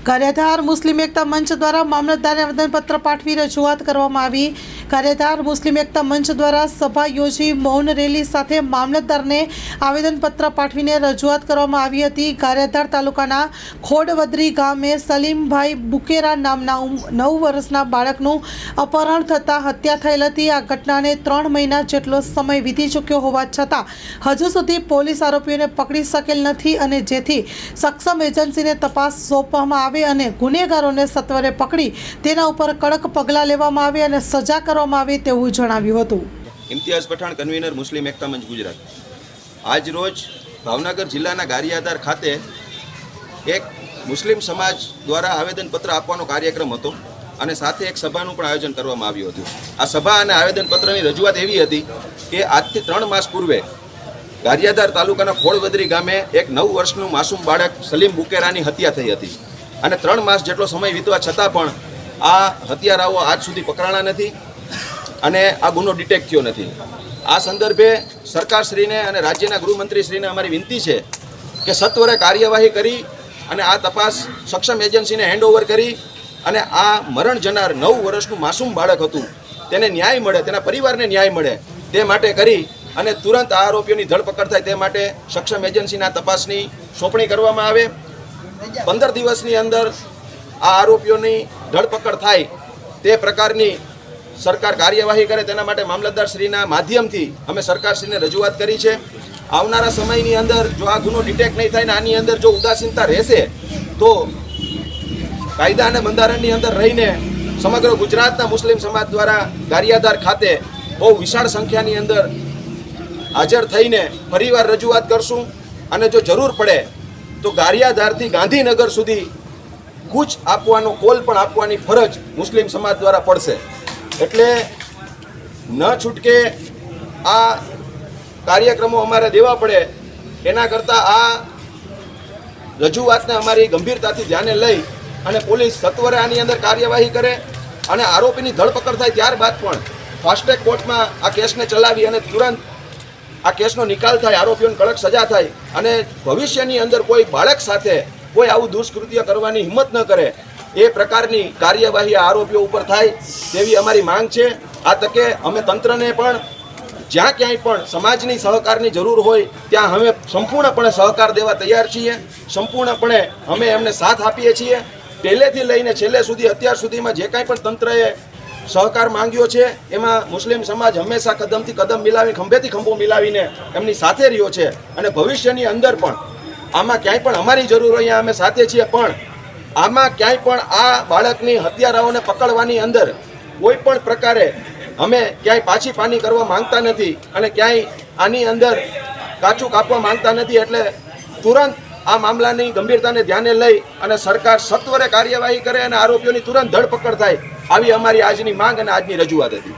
કાર્યધાર મુસ્લિમ એકતા મંચ દ્વારા મામલતદારને આવેદનપત્ર પાઠવી રજૂઆત કરવામાં આવી. કાર્યધાર મુસ્લિમ એકતા મંચ દ્વારા સભા યોજી મૌન રેલી સાથે મામલતદારને આવેદનપત્ર પાઠવીને રજૂઆત કરવામાં આવી હતી. કાર્યધાર તાલુકાના ખોડવદરી ગામે સલીમભાઈ બુકેરા નામના નવ વર્ષના બાળકનું અપહરણ થતાં હત્યા થયેલ હતી. આ ઘટનાને ત્રણ મહિના જેટલો સમય વીતી ચૂક્યો હોવા છતાં હજુ સુધી પોલીસ આરોપીઓને પકડી શકેલ નથી અને જેથી સક્ષમ એજન્સીને તપાસ સોંપવામાં આવે અને ગુનેગારોને સત્વરે પકડી તેના ઉપર કડક પગલાં લેવામાં આવે અને સજા કરવામાં આવે તેવું જણાવ્યું હતું. ઇમ્તિયાઝ પઠાણ કન્વીનર મુસ્લિમ એકતા મંચ ગુજરાત. આજ રોજ ભાવનગર જિલ્લાના ગારિયાધાર ખાતે એક મુસ્લિમ સમાજ દ્વારા આવેદનપત્ર આપવાનો કાર્યક્રમ હતો અને સાથે એક સભાનું પણ આયોજન કરવામાં આવ્યું હતું. આ સભા અને આવેદનપત્રની રજૂઆત એવી હતી કે આજથી ત્રણ માસ પૂર્વે ગારિયાધાર તાલુકાના ખોળવદરી ગામે એક નવ વર્ષનું માસૂમ બાળક સલીમ બુકેરાની હત્યા થઈ હતી. અને ત્રણ માસ જેટલો સમય વીતવા છતાં પણ આ હત્યારાઓ આજ સુધી પકડાણા નથી અને આ ગુનો ડિટેક્ટ થયો નથી. આ સંદર્ભે સરકારશ્રીને અને રાજ્યના ગૃહમંત્રીશ્રીને અમારી વિનંતી છે કે સત્વરે કાર્યવાહી કરી અને આ તપાસ સક્ષમ એજન્સીને હેન્ડઓવર કરી અને આ મરણ જનાર નવ વર્ષનું માસૂમ બાળક હતું તેને ન્યાય મળે, તેના પરિવારને ન્યાય મળે તે માટે કરી અને તુરંત આ આરોપીઓની ધરપકડ થાય તે માટે સક્ષમ એજન્સીના તપાસની સોંપણી કરવામાં આવે. પંદર દિવસની અંદર આ આરોપીઓની ધરપકડ થાય તે પ્રકારની સરકાર કાર્યવાહી કરે તેના માટે મામલતદારશ્રીના માધ્યમથી અમે સરકારશ્રીને રજૂઆત કરી છે. આવનારા સમયની અંદર જો આ ગુનો ડિટેક્ટ નહીં થાય ને આની અંદર જો ઉદાસીનતા રહેશે, તો કાયદા અને બંધારણની અંદર રહીને સમગ્ર ગુજરાતના મુસ્લિમ સમાજ દ્વારા ગારિયાદાર ખાતે બહુ વિશાળ સંખ્યાની અંદર હાજર થઈને ફરીવાર રજૂઆત કરશું. અને જો જરૂર પડે તો ગારિયાધારથી ગાંધીનગર સુધી કૂચ આપવાનો, કોલ પણ આપવાની ફરજ મુસ્લિમ સમાજ દ્વારા પડશે. એટલે ન છૂટકે આ કાર્યક્રમો અમારે દેવા પડે. એના કરતાં આ રજૂઆતને અમારી ગંભીરતાથી ધ્યાને લઈ અને પોલીસ સત્વરે આની અંદર કાર્યવાહી કરે અને આરોપીની ધરપકડ થાય ત્યારબાદ પણ ફાસ્ટ્રેક કોર્ટમાં આ કેસને ચલાવી અને તુરંત આ કેસનો નિકાલ થાય, આરોપીઓને કડક સજા થાય અને ભવિષ્યની અંદર કોઈ બાળક સાથે કોઈ આવું દુષ્કૃત્ય કરવાની હિંમત ન કરે, એ પ્રકારની કાર્યવાહી આરોપીઓ ઉપર થાય તેવી અમારી માંગ છે. આ તકે અમે તંત્રને પણ જ્યાં ક્યાંય પણ સમાજની સહકારની જરૂર હોય, ત્યાં અમે સંપૂર્ણપણે સહકાર દેવા તૈયાર છીએ. સંપૂર્ણપણે અમે એમને સાથ આપીએ છીએ. પહેલેથી લઈને છેલ્લે સુધી, અત્યાર સુધીમાં જે કાંઈ પણ તંત્રએ સહકાર માંગ્યો છે. એમાં મુસ્લિમ સમાજ હંમેશા કદમથી કદમ મિલાવી ખંભેથી ખંભો મિલાવીને એમની સાથે રહ્યો છે. અને ભવિષ્યની અંદર પણ આમાં ક્યાંય પણ અમારી જરૂર અહીંયા અમે સાથે છીએ. પણ આમાં ક્યાંય પણ આ બાળકની હત્યારાઓને પકડવાની અંદર કોઈ પણ પ્રકારે અમે ક્યાંય પાછી પાની કરવા માંગતા નથી. અને ક્યાંય આની અંદર કાચું કાપવા માંગતા નથી. એટલે તુરંત આ મામલાની ગંભીરતાને ધ્યાને લઈ અને સરકાર સત્વરે કાર્યવાહી કરે અને આરોપીઓની તુરંત ધરપકડ થાય, આવી અમારી આજની માંગ અને આજની રજૂઆત હતી.